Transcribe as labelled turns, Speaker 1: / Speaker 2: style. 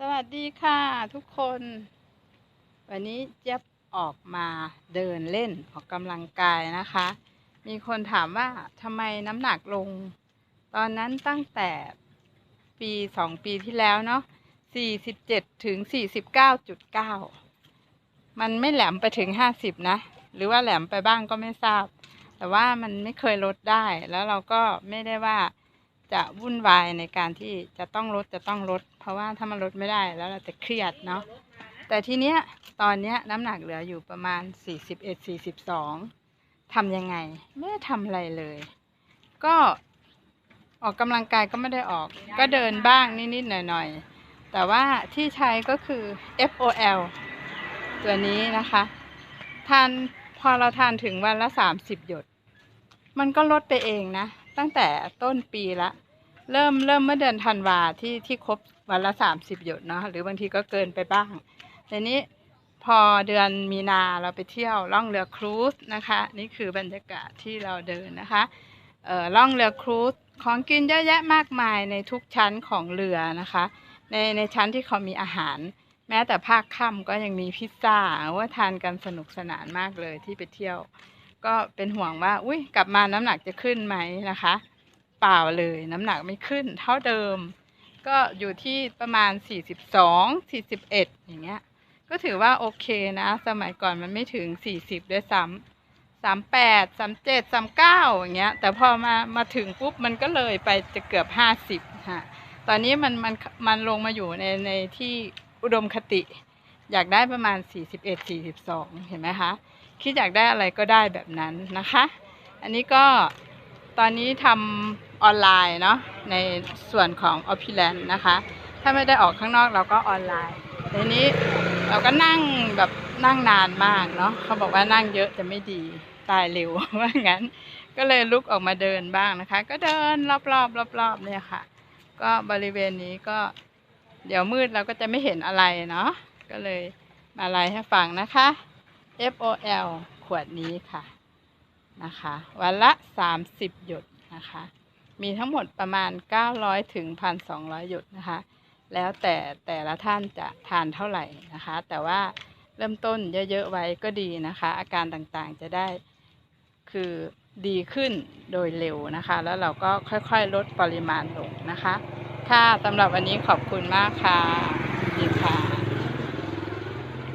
Speaker 1: สวัสดีค่ะทุกคน วันนี้เจ๊บออกมาเดินเล่นออกกำลังกายนะคะ มีคนถามว่าทำไมน้ำหนักลง ตอนนั้นตั้งแต่ปีสองปีที่แล้วเนาะสี่สิบเจ็ดถึงสี่สิบเก้าจุดเก้ามันไม่แหลมไปถึงห้าสิบนะ หรือว่าแหลมไปบ้างก็ไม่ทราบ แต่ว่ามันไม่เคยลดได้แล้วเราก็ไม่ได้ว่า จะวุ่นวายในการที่จะต้องลดจะต้องลด เพราะว่าถ้ามันลดไม่ได้แล้วเราจะเครียดเนาะแต่ทีเนี้ยตอนเนี้ยน้ำหนักเหลืออยู่ประมาณ 41 42ทำยังไง ไม่ได้ทำอะไรเลย ก็ออกกำลังกายก็ไม่ได้ออก ก็เดินบ้างนิดๆหน่อยๆ แต่ว่าที่ใช้ก็คือ FOL ตัวนี้นะคะทานพอเราทานถึงวันละ 30 หยด มันก็ลดไปเองนะ ตั้งแต่ต้นปีละ เริ่มเริ่มเมื่อเดือนธันวาที่ที่ครบวันละสามสิบหยดเนาะหรือบางทีก็เกินไปบ้างทีนี้พอเดือนมีนาเราไปเที่ยวล่องเรือครูซนะคะ นี่คือบรรยากาศที่เราเดินนะคะเอ่อล่องเรือครูซของกินเยอะแยะมากมายในทุกชั้นของเรือนะคะ ในในชั้นที่เขามีอาหาร แม้แต่ภาคค่ำก็ยังมีพิซซ่าว่าทานกันสนุกสนานมากเลยที่ไปเที่ยว ก็เป็นห่วงว่าอุ้ยกลับมาน้ำหนักจะขึ้นไหมนะคะ ปล่าเลย น้ำหนักไม่ขึ้นเท่าเดิม ก็อยู่ที่ประมาณ 42 41 อย่างเงี้ย ก็ถือว่าโอเคนะ สมัยก่อนมันไม่ถึง 40 ด้วยซ้ำ38 37 39 อย่างเงี้ย แต่พอมามาถึงปุ๊บมันก็เลยไปจะเกือบ 50ฮะตอนนี้มันมันมันลงมาอยู่ในในที่อุดมคติ อยากได้ประมาณ 41 42 เห็นไหมคะ คิดอยากได้อะไรก็ได้แบบนั้นนะคะ อันนี้ก็ตอนนี้ทำ ออนไลน์เนาะในส่วนของ o p u l a n d นด์นะคะ ถ้าไม่ได้ออกข้างนอกเราก็ออนไลน์ทีนี้เราก็นั่งแบบนั่งนานมากเนาะเขาบอกว่านั่งเยอะจะไม่ดีตายเร็วว่างั้น ก็เลยลุกออกมาเดินบ้างนะคะ ก็เดินรอบๆรอบๆเนี่ยค่ะ ก็บริเวณนี้ก็ เดี๋ยวมืดเราก็จะไม่เห็นอะไรเนาะก็เลยมาไลฟ์ให้ฟังนะคะ FOL ขวดนี้ค่ะนะคะ วันละ 30 หยดนะคะ มีทั้งหมดประมาณ 900 ถึง 1,200 หยดนะคะ แล้วแต่แต่ละท่านจะทานเท่าไหร่นะคะ แต่ว่าเริ่มต้นเยอะๆไว้ก็ดีนะคะ อาการต่างๆจะได้คือดีขึ้นโดยเร็วนะคะ แล้วเราก็ค่อยๆลดปริมาณลงนะคะ ค่ะสำหรับวันนี้ขอบคุณมากค่ะดีค่ะ